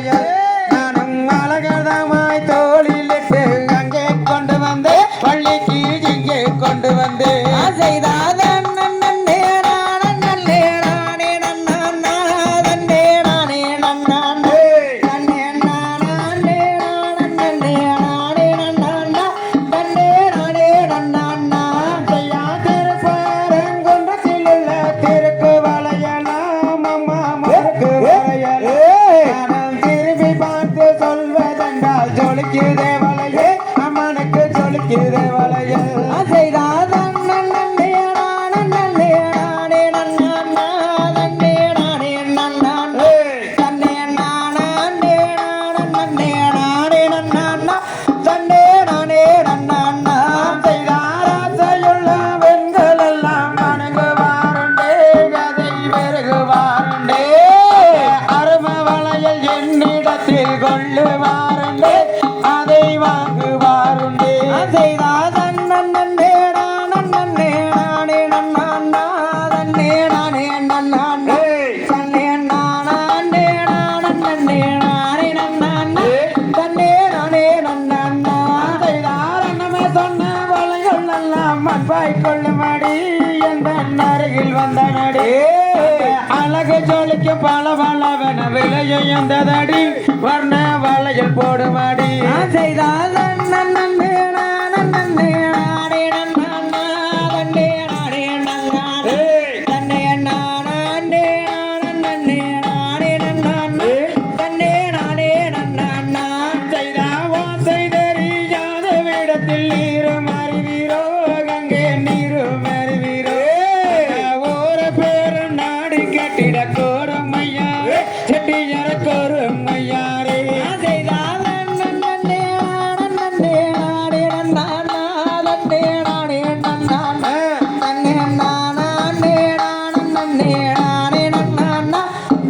Yeah. ஆண்டே எனக்கு பல பலவன விலையை எந்ததடி வர்ண வளையல் போடுமடி செய்தால் நன்மை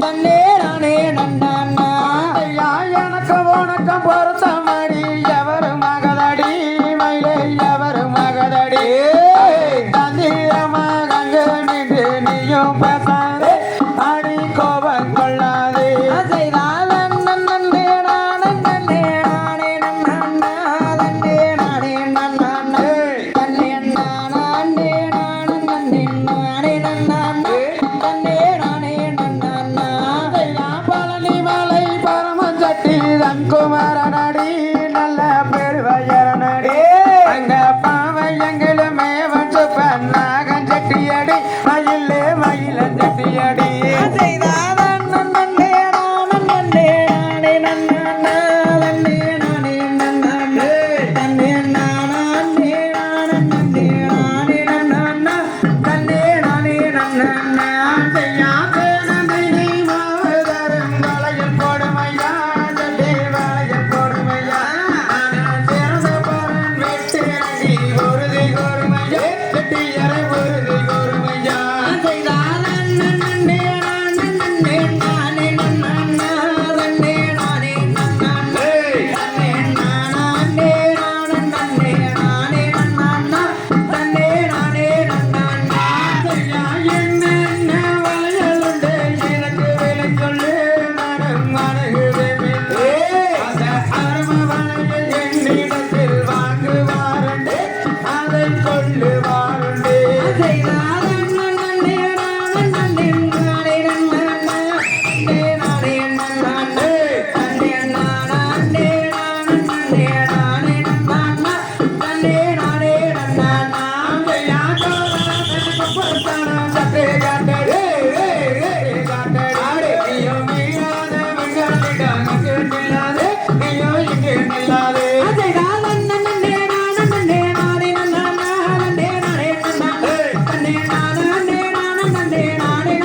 Bonnet. ¡Ay, நாடே